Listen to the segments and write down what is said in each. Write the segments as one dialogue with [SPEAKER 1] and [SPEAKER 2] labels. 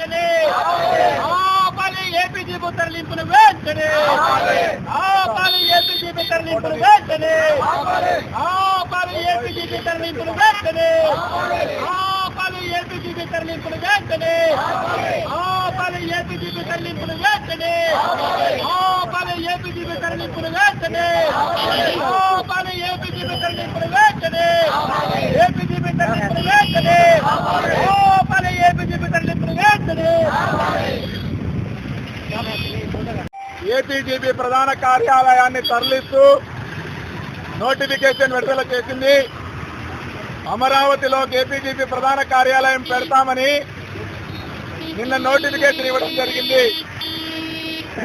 [SPEAKER 1] వెంటనే ఆపాలి ఏపీజీబీ తరలింపును వెంటనే ఆపాలి ఏపీజీబీ తరలింపును వెంటనే ఆపాలి ఏపీజీబీ తరలింపును వెంటనే ఆపాలి ఏపీజీబీ తరలింపును వెంటనే ఆపాలి ఏపీజీబీ తరలింపును వెంటనే ఆపాలి ఏపీజీబీ తరలింపును వెంటనే ఆపాలి ఏపీజీబీ తరలింపును వెంటనే ఏపీజీబీ తరలింపును ఏపీజీబీ
[SPEAKER 2] ప్రధాన కార్యాలయాన్ని తరలిస్తూ నోటిఫికేషన్ విడుదల చేసింది. అమరావతిలో ఏపీజీబీ ప్రధాన కార్యాలయం పెడతామని నిన్న నోటిఫికేషన్ ఇవ్వడం జరిగింది.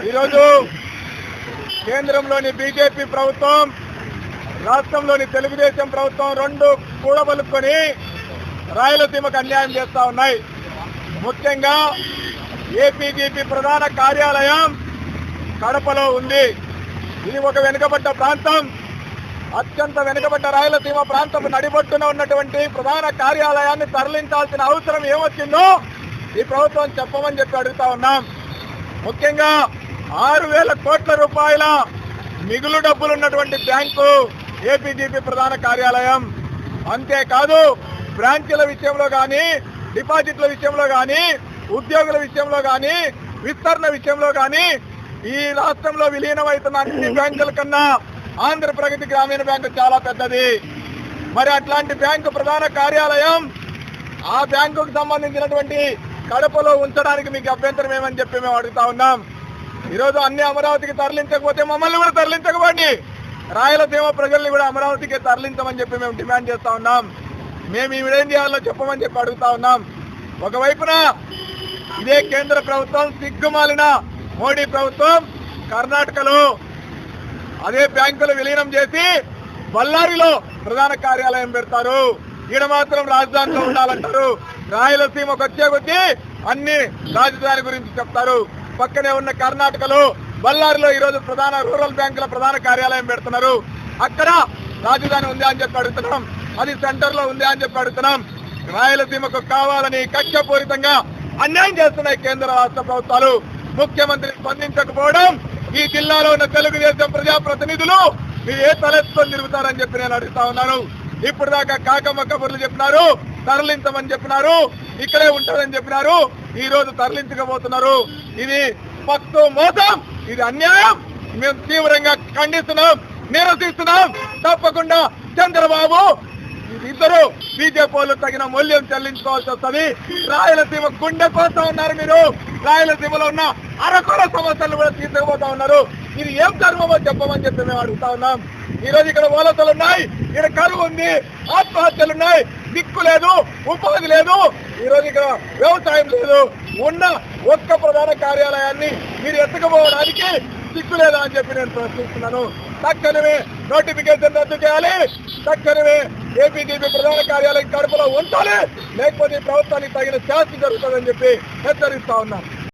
[SPEAKER 2] ఈరోజు కేంద్రంలోని బీజేపీ ప్రభుత్వం రాష్ట్రంలోని తెలుగుదేశం ప్రభుత్వం రెండు కూడబలుకొని రాయలసీమకు అన్యాయం చేస్తా ఉన్నాయి. ముఖ్యంగా ఏపీజీపీ ప్రధాన కార్యాలయం కడపలో ఉంది. ఇది ఒక వెనుకబడ్డ ప్రాంతం. అత్యంత వెనుకబడ్డ రాయలసీమ ప్రాంతం. నడిబొట్టున ఉన్నటువంటి ప్రధాన కార్యాలయాన్ని తరలించాల్సిన అవసరం ఏమొచ్చిందో ఈ ప్రభుత్వం చెప్పమని చెప్పి అడుగుతా ఉన్నాం. ముఖ్యంగా ఆరు వేల కోట్ల రూపాయల మిగులు డబ్బులు ఉన్నటువంటి బ్యాంకు ఏపీజీపీ ప్రధాన కార్యాలయం. అంతేకాదు బ్రాంచీల విషయంలో కానీ డిపాజిట్ల విషయంలో కానీ ఉద్యోగుల విషయంలో కానీ విస్తరణ విషయంలో కానీ ఈ రాష్ట్రంలో విలీనమవుతున్న అన్ని బ్యాంకుల కన్నా ఆంధ్ర ప్రగతి గ్రామీణ బ్యాంకు చాలా పెద్దది. మరి అట్లాంటి బ్యాంకు ప్రధాన కార్యాలయం ఆ బ్యాంకుకు సంబంధించినటువంటి కడపలో ఉంచడానికి మీకు అభ్యంతరం ఏమని చెప్పి మేము అడుగుతా ఉన్నాం. ఈరోజు అన్ని అమరావతికి తరలించకపోతే మమ్మల్ని కూడా తరలించకపోండి. రాయలసీమ ప్రజల్ని కూడా అమరావతికి తరలించమని చెప్పి మేము డిమాండ్ చేస్తా ఉన్నాం. మేము ఈవిడేం చేయాలో చెప్పమని చెప్పి అడుగుతా ఉన్నాం. ఒకవైపున ఇదే కేంద్ర ప్రభుత్వం సిగ్గుమాలిన మోడీ ప్రభుత్వం కర్ణాటకలో అదే బ్యాంకులు విలీనం చేసి బళ్ళారిలో ప్రధాన కార్యాలయం పెడతారు. ఈడ మాత్రం రాజధానిలో ఉండాలంటారు. రాయలసీమకు వచ్చే కొద్దీ అన్ని రాజధాని గురించి చెప్తారు. పక్కనే ఉన్న కర్ణాటకలో బళ్ళారిలో ఈ రోజు ప్రధాన రూరల్ బ్యాంకుల ప్రధాన కార్యాలయం పెడుతున్నారు. అక్కడ రాజధాని ఉంది అని చెప్పి అడుగుతున్నాం. అది సెంటర్లో ఉంది అని చెప్పి అడుగుతున్నాం. రాయలసీమకు కావాలని కక్షపూరితంగా అన్యాయం చేస్తున్నాయి కేంద్ర రాష్ట్ర ప్రభుత్వాలు. ముఖ్యమంత్రి స్పందించకపోవడం ఈ జిల్లాలో ఉన్న తెలుగుదేశం ప్రజాప్రతినిధులు మీరు ఏ తలెత్తుకొని తిరుగుతారని చెప్పి నేను అడుగుతా ఉన్నాను. ఇప్పుడు దాకా కాకమ్మ కబుర్లు చెప్పినారు తరలించమని చెప్పినారు ఇక్కడే ఉంటారని చెప్పినారు ఈ రోజు తరలించకపోతున్నారు. ఇది పక్కు మోసం ఇది అన్యాయం. మేము తీవ్రంగా ఖండిస్తున్నాం నిరసిస్తున్నాం. తప్పకుండా చంద్రబాబు ఇద్దరు బీజేపీ వాళ్ళు తగిన మూల్యం చెల్లించుకోవాల్సి వస్తుంది. రాయలసీమ గుండె కోసం ఉన్నారు మీరు. రాయలసీమలో ఉన్న అరకొర సమస్యలు కూడా తీసుకుపోతా ఉన్నారు. ఇది ఏం ధర్మమో చెప్పమని చెప్పి మేము అడుగుతా ఉన్నాం. ఈ రోజు ఇక్కడ ఓలతలు ఉన్నాయి ఇక్కడ కరువు ఉంది ఆత్మహత్యలు ఉన్నాయి దిక్కు లేదు ఉపాధి లేదు. ఈ రోజు ఇక్కడ వ్యవసాయం లేదు. ఉన్న ఒక్క ప్రధాన కార్యాలయాన్ని మీరు ఎత్తుకుపోవడానికి దిక్కు లేదా అని చెప్పి నేను ప్రశ్నిస్తున్నాను. తక్షణమే నోటిఫికేషన్ రద్దు చేయాలి. తక్షణమే ఏపీడీపీ ప్రధాన కార్యాలయం కడపలో ఉంచాలి. లేకపోతే ప్రభుత్వానికి తగిన శాస్తి జరుగుతుందని చెప్పి హెచ్చరిస్తా ఉన్నాను